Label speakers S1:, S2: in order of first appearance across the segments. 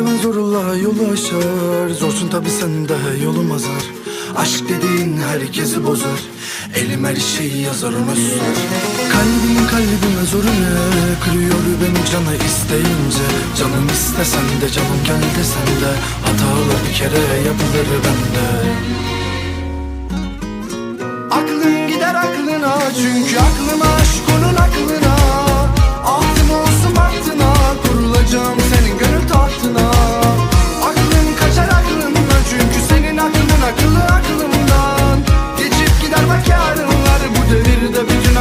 S1: Seven zorla yolu aşar Zorsun tabi sen de yolum azar. Aşk dediğin herkesi bozar. Elim her şeyi yazar ona susar Kalbim kalbime zoru ne? Kırıyor beni canı isteyince. Canım istesen de canım gel desen de Hatalar bir kere yapılır bende. Aklım gider aklına çünkü aklım aşk onun aklına. Ahtım olsun baktına kurulacağım senin gönül tahtına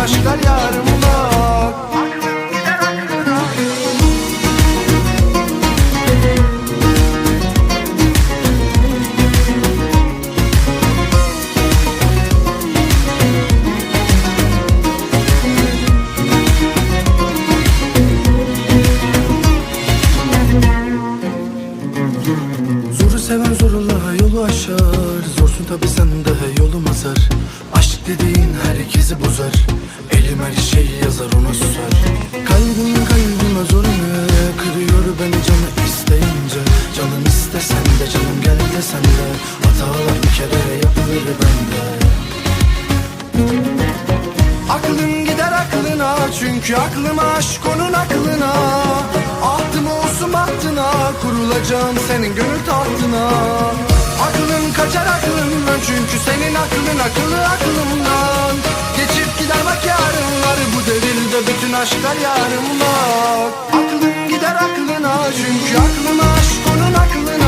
S1: aşklar yarımda dediğin herkesi bozar. Elim her şeyi yazar ona susar. Kalbim kalbime zor ne Kırıyor beni canı isteyince. Canım istesen de canım gel desen de Hatalar bir kere yapılır bende. Aklım gider aklına çünkü aklım aşk onun aklına. Ahtım olsun bahtına kurulacağım senin gönül tahtına Aklım kaçar aklımdan çünkü senin aklın akıllı aklımdan. Geçip gider bak yarınlar bu devirde bütün aşklar yarımda Aklım gider aklına çünkü aklım aşk onun aklına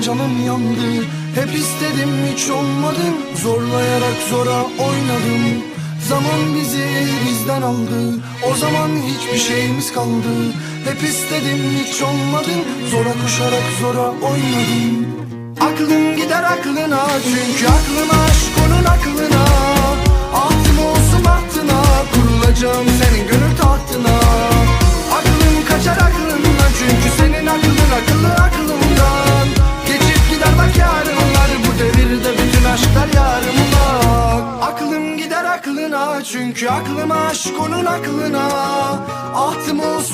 S1: canım yandı. Hep istedim hiç olmadın Zorlayarak zora oynadım. Zaman bizi bizden aldı. O zaman hiçbir şeyimiz kaldı. Hep istedim hiç olmadın Zora koşarak zora oynadım. Aklım gider aklına çünkü aklım aşk onun aklına. Ahtım olsun bahtına kurulacağım senin gönül tahtına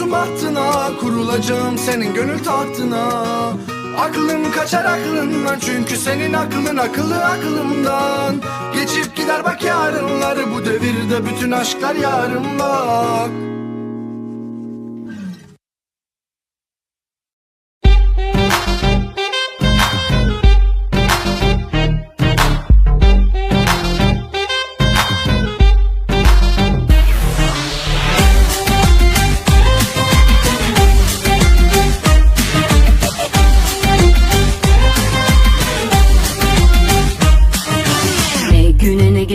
S1: Olsun bahtına kurulacağım senin gönül tahtına. Aklım kaçar aklımdan çünkü senin aklın akıllı aklımdan. Geçip gider bak yarınlar bu devirde bütün aşklar yarımda
S2: Ne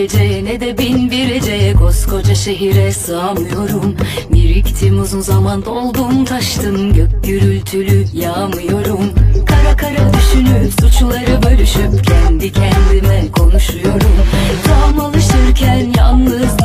S2: güne ne de bin bir eceye Koskoca şehire sığamıyorum. Biriktim uzun zaman doldum taştım. Gök gürültülü yağmıyorum. Kara kara düşünüp suçları bölüşüp Kendi kendime konuşuyorum. Tam alışırken yalnızlığıma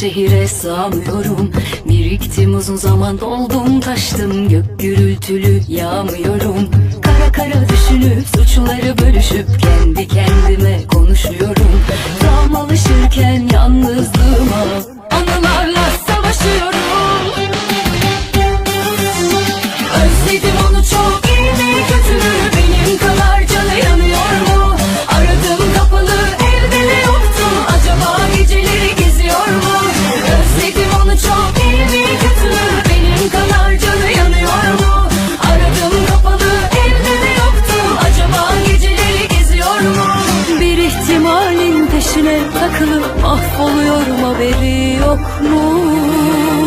S2: şehire sığamıyorum. Biriktim uzun zaman doldum taştım Gök gürültülü yağmıyorum. Kara kara düşünüp suçları bölüşüp Kendi kendime konuşuyorum Peşine takılıp mahvoluyorum haberi
S3: yok mu?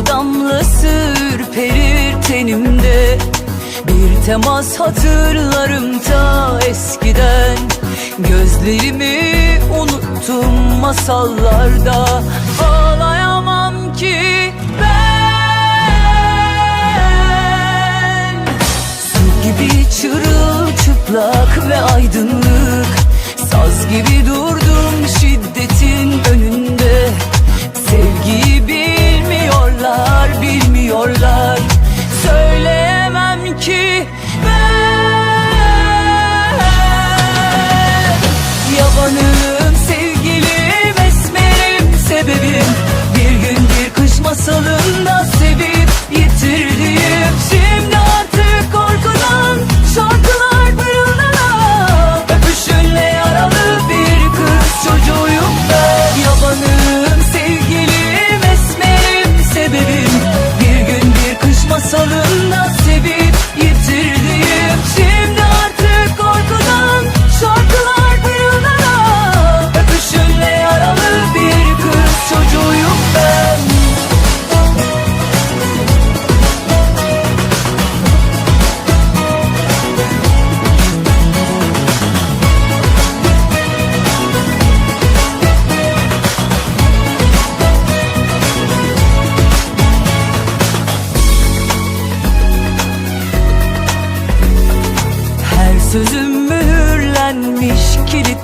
S2: Su damlası ürperir tenimde. Bir temas hatırlarım ta eskiden. Gözlerimi unuttum masallarda. Ağlayamam ki ben. Su gibi çırılçıplak ve aydınlık. Saz gibi durdum şiddetin önünde.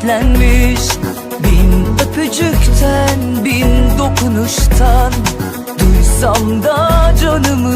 S2: kenetlenmiş Bin öpücükten, bin dokunuştan Duysam da canımı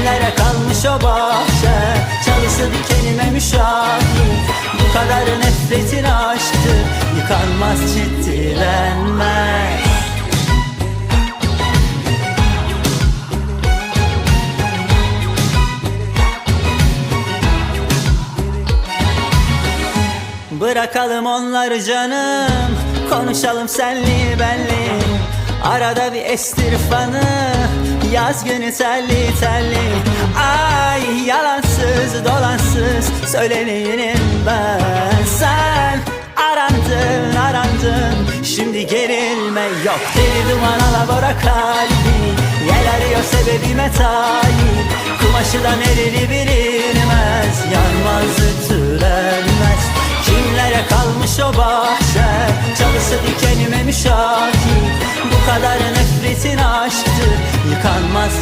S4: Kimlere kalmış o bahçe? Çalısı dikenime müşahit. Bu kadar nefretin aşktı Yıkanmaz ciddilenmez Bırakalım onları canım Konuşalım senli benli Arada bir estir fanı Yaz günü telli telli. Ay yalansız dolansız Söyleneyim ben. Sen arandın arandın. Şimdi gerilme yok. Deli duman alabora kalbi Yel arıyor sebebime talip Kumaşı da nereli bilinmez. Yanmaz ütülenmez. Kimlere kalmış o bahçe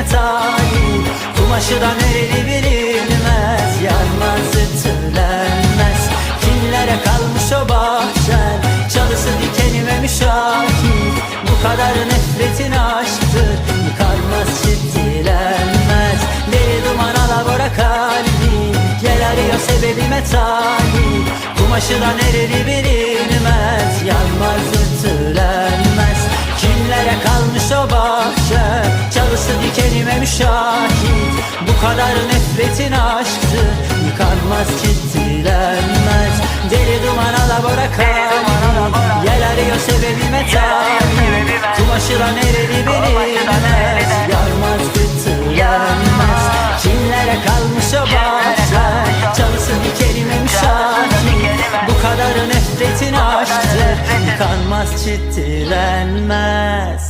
S4: sebebime talip Kumaşı da nereli bilinmez. Yanmaz ütülenmez. Kimlere kalmış o bahçen? Çalısı dikenime müşahit. Bu kadar nefretin aşktır. Yıkarmaz ciddilenmez Deli duman alabora kalbi. Yel arıyor sebebime talip Kumaşı da nereli bilinmez. Yanmaz ütülenmez. Kimlere kalmış o bahçe Müşahit Bu kadar nefretin aşktı Yıkanmaz ciddilenmez Deli duman alabora kalbi Yel arıyor sebebime talip Kumaşı da nereli bilinmez Yanmaz ütülenmez Kimlere kalmış o bahçe Çalısı dikenime müşahit. Bu kadar nefretin aşktır Yıkanmaz ciddilenmez